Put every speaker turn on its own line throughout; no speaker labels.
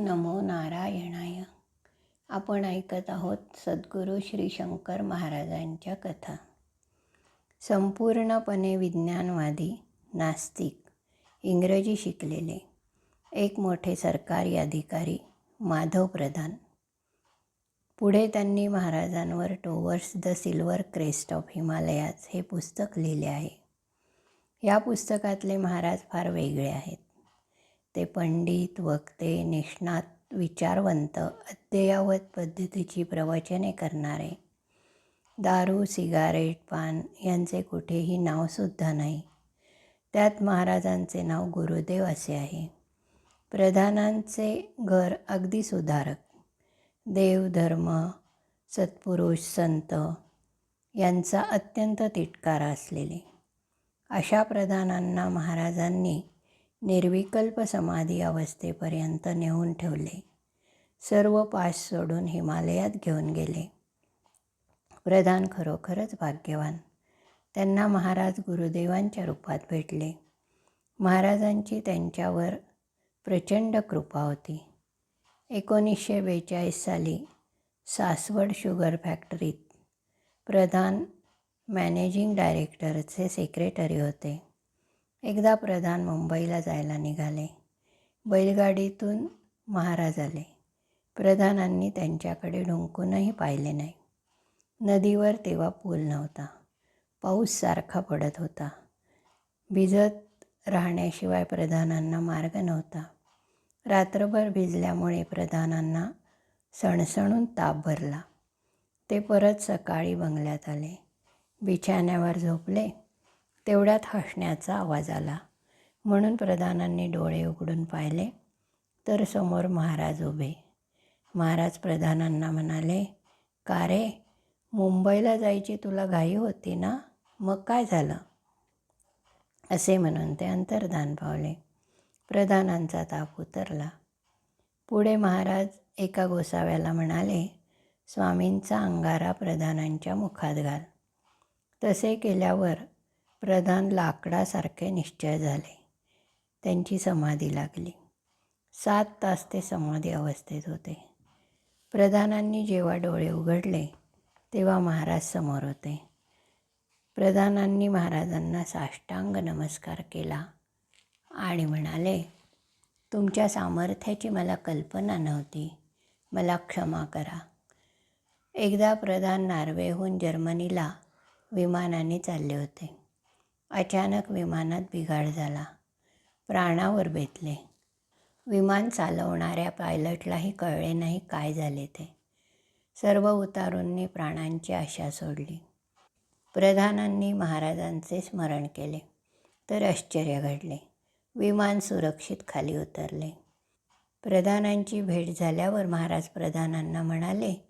नमो नारायणाय. आपण ऐकत आहोत सद्गुरू श्री शंकर महाराजांच्या कथा. संपूर्णपणे विज्ञानवादी नास्तिक इंग्रजी शिकलेले एक मोठे सरकारी अधिकारी माधव प्रधान. पुढे त्यांनी महाराजांवर towards the silver crest of Himalayas हे पुस्तक लिहिले आहे. या पुस्तकातले महाराज फार वेगळे आहेत. ते पंडित वक्ते निष्णात विचारवंत अद्ययावत पद्धतीची प्रवचने करणारे. दारू सिगारेट पान यांचे कुठेही नावसुद्धा नाही. त्यात महाराजांचे नाव गुरुदेव असे आहे. प्रधानांचे घर अगदी सुधारक. देव धर्म सत्पुरुष संत यांचा अत्यंत तिटकारा असलेले. अशा प्रधानांना महाराजांनी निर्विकल्प समाधी अवस्थेपर्यंत नेऊन ठेवले. सर्व पास सोडून हिमालयात घेऊन गेले. प्रधान खरोखरच भाग्यवान. त्यांना महाराज गुरुदेवांच्या रूपात भेटले. महाराजांची त्यांच्यावर प्रचंड कृपा होती. एकोणीसशे बेचाळीस साली सासवड शुगर फॅक्टरीत प्रधान मॅनेजिंग डायरेक्टरचे सेक्रेटरी होते. एकदा प्रधान मुंबईला जायला निघाले. बैलगाडीतून महाराज आले. प्रधानांनी त्यांच्याकडे ढुंकूनही पाहिले नाही. नदीवर तेव्हा पूल नव्हता. पाऊस सारखा पडत होता. भिजत राहण्याशिवाय प्रधानांना मार्ग नव्हता. रात्रभर भिजल्यामुळे प्रधानांना सणसणून ताप भरला. ते परत सकाळी बंगल्यात आले. बिछाण्यावर झोपले. तेवढ्यात हसण्याचा आवाज आला. म्हणून प्रधानांनी डोळे उघडून पाहिले. तर समोर महाराज उभे. महाराज प्रधानांना म्हणाले का रे? मुंबईला जायची तुला घाई होती ना? मग काय झालं? असे म्हणून ते अंतर्धान पावले. प्रधानांचा ताप उतरला. पुढे महाराज एका गोसाव्याला म्हणाले स्वामींचा अंगारा प्रधानांच्या मुखात घाल. तसे केल्यावर प्रधान लाकडासारखे निश्चय झाले. त्यांची समाधी लागली. सात तास ते समाधी अवस्थेत होते. प्रधानांनी जेव्हा डोळे उघडले तेव्हा महाराज समोर होते. प्रधानांनी महाराजांना साष्टांग नमस्कार केला आणि म्हणाले तुमच्या सामर्थ्याची मला कल्पना नव्हती. मला क्षमा करा. एकदा प्रधान नार्वेहून जर्मनीला विमानाने चालले होते. अचानक विमानात बिघाड झाला. प्राणावर बेतले. विमान चालवणाऱ्या पायलटलाही कळले नाही काय झाले ते. सर्व उतारूंनी प्राणांची आशा सोडली. प्रधानांनी महाराजांचे स्मरण केले. तर आश्चर्य घडले. विमान सुरक्षित खाली उतरले. प्रधानांची भेट झाल्यावर महाराज प्रधानांना म्हणाले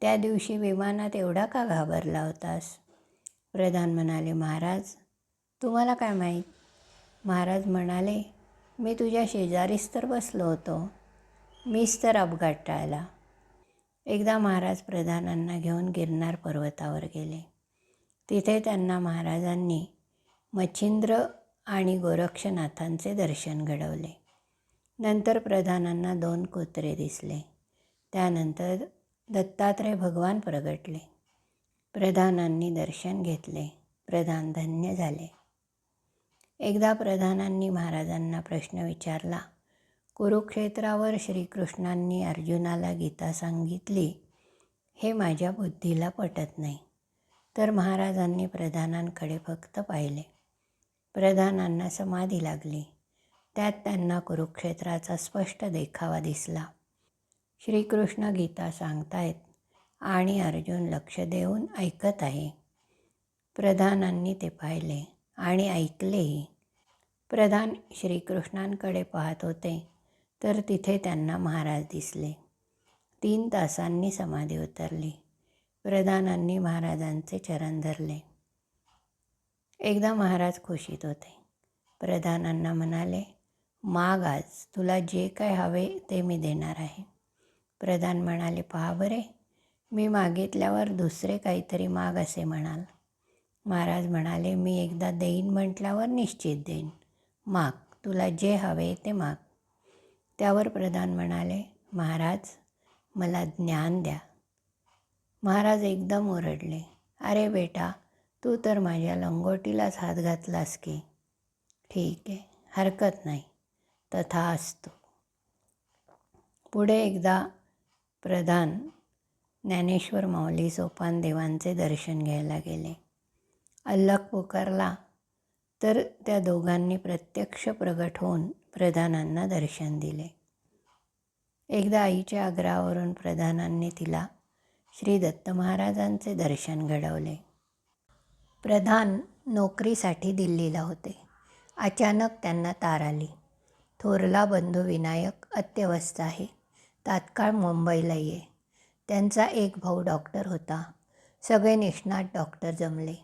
त्या दिवशी विमानात एवढा का घाबरला होतास? प्रधान म्हणाले महाराज तुम्हाला काय माहीत? महाराज म्हणाले मी तुझ्या शेजारीच तर बसलो होतो. मीच तर अपघात टाळला. एकदा महाराज प्रधानांना घेऊन गिरनार पर्वतावर गेले. तिथे त्यांना महाराजांनी मच्छिंद्र आणि गोरक्षनाथांचे दर्शन घडवले. नंतर प्रधानांना दोन कुत्रे दिसले. त्यानंतर दत्तात्रय भगवान प्रगटले. प्रधानांनी दर्शन घेतले. प्रधान धन्य झाले. एकदा प्रधानांनी महाराजांना प्रश्न विचारला कुरुक्षेत्रावर श्रीकृष्णांनी अर्जुनाला गीता सांगितली. हे माझ्या बुद्धीला पटत नाही. तर महाराजांनी प्रधानांकडे फक्त पाहिले. प्रधानांना समाधी लागली. त्यात त्यांना कुरुक्षेत्राचा स्पष्ट देखावा दिसला. श्रीकृष्ण गीता सांगतायत आणि अर्जुन लक्ष देऊन ऐकत आहे. प्रधानांनी ते पाहिले आणि ऐकलेही. प्रधान श्रीकृष्णांकडे पाहत होते. तर तिथे त्यांना महाराज दिसले. तीन तासांनी समाधी उतरली. प्रधानांनी महाराजांचे चरण धरले. एकदा महाराज खुशीत होते. प्रधानांना म्हणाले माग आज तुला जे काय हवे ते मी देणार आहे. प्रधान म्हणाले पहा बरे मी मागितल्यावर दुसरे काहीतरी माग असे म्हणाल. महाराज म्हणाले मी एकदा देईन म्हटल्यावर निश्चित देईन. माग तुला जे हवे ते माग. त्यावर प्रधान म्हणाले महाराज मला ज्ञान द्या. महाराज एकदम ओरडले अरे बेटा तू तर माझ्या लंगोटीलाच हात घातलास की. ठीक आहे हरकत नाही तथा असतो. पुढे एकदा प्रधान ज्ञानेश्वर माऊली सोपान देवांचे दर्शन घ्यायला गेले. अल्लक पुकारला तर त्या दोघांनी प्रत्यक्ष प्रगट होऊन प्रधानांना दर्शन दिले. एकदा आईच्या आग्रहावरून प्रधानांनी तिला श्री दत्त महाराजांचे दर्शन घडवले. प्रधान नोकरीसाठी दिल्लीला होते. अचानक त्यांना तार आली. थोरला बंधू विनायक अत्यवस्थ आहे. तात्काळ मुंबईला ये. त्यांचा एक भाऊ डॉक्टर होता. सगळे निष्णात डॉक्टर जमले.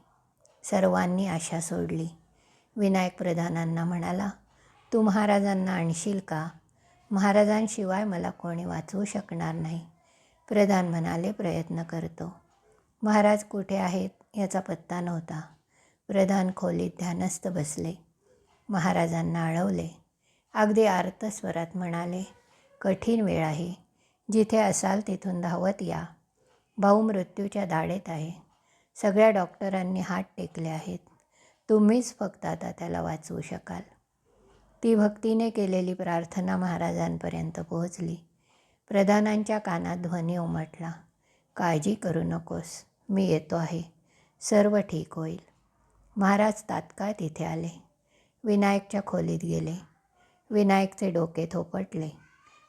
सर्वांनी आशा सोडली. विनायक प्रधानांना म्हणाला तू महाराजांना आणशील का? महाराजांशिवाय मला कोणी वाचवू शकणार नाही. प्रधान म्हणाले प्रयत्न करतो. महाराज कुठे आहेत याचा पत्ता नव्हता. प्रधान खोलीत ध्यानस्थ बसले. महाराजांना अडवले. अगदी आर्त स्वरात म्हणाले कठीण वेळ आहे. जिथे असाल तिथून धावत या. भाऊ मृत्यूच्या दाढेत आहे. सगळ्या डॉक्टरांनी हात टेकले आहेत. तुम्हीच फक्त आता त्याला वाचवू शकाल. ती भक्तीने केलेली प्रार्थना महाराजांपर्यंत पोहोचली. प्रधानांच्या कानात ध्वनी उमटला. काळजी करू नकोस मी येतो आहे. सर्व ठीक होईल. महाराज तात्काळ तिथे आले. विनायकच्या खोलीत गेले. विनायकचे डोके थोपटले.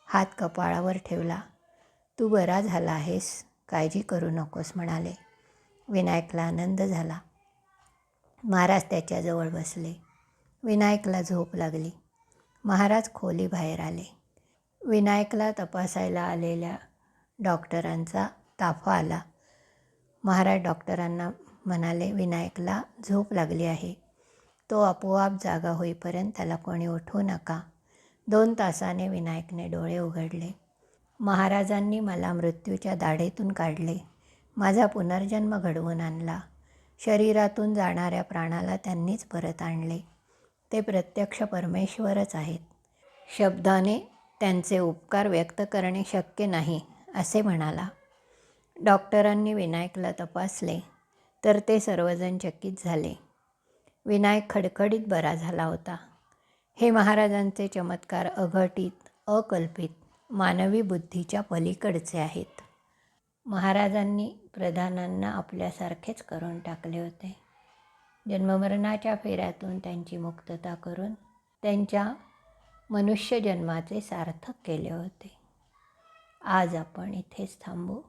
हात कपाळावर ठेवला. तू बरा झाला आहेस काळजी करू नकोस म्हणाले. विनायकला आनंद झाला. महाराज त्याच्याजवळ बसले. विनायकला झोप लागली. महाराज खोली बाहेर आले. विनायकला तपासायला आलेल्या डॉक्टरांचा ताफा आला. महाराज डॉक्टरांना म्हणाले विनायकला झोप लागली आहे. तो आपोआप जागा होईपर्यंत त्याला कोणी उठवू नका. दोन तासाने विनायकने डोळे उघडले. महाराजांनी मला मृत्यूच्या दाढेतून काढले. माझा पुनर्जन्म घडवून आणला. शरीरातून जाणाऱ्या प्राणाला त्यांनीच परत आणले. ते प्रत्यक्ष परमेश्वरच आहेत. शब्दाने त्यांचे उपकार व्यक्त करणे शक्य नाही असे म्हणाला. डॉक्टरांनी विनायकला तपासले तर ते सर्वजण चकित झाले. विनायक खडखडीत बरा झाला होता. हे महाराजांचे चमत्कार अघटित अकल्पित मानवी बुद्धीच्या पलीकडचे आहेत. महाराजांनी प्रधानांना आपल्यासारखेच करून टाकले होते. जन्ममरणाच्या फेऱ्यातून त्यांची मुक्तता करून त्यांच्या मनुष्य जन्माचे सार्थक केले होते. आज आपण इथेच थांबू.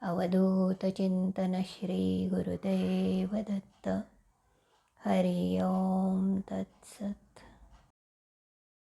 अवधूत चिंतन श्री गुरुदेव दत्त हरि ओम तत्सत.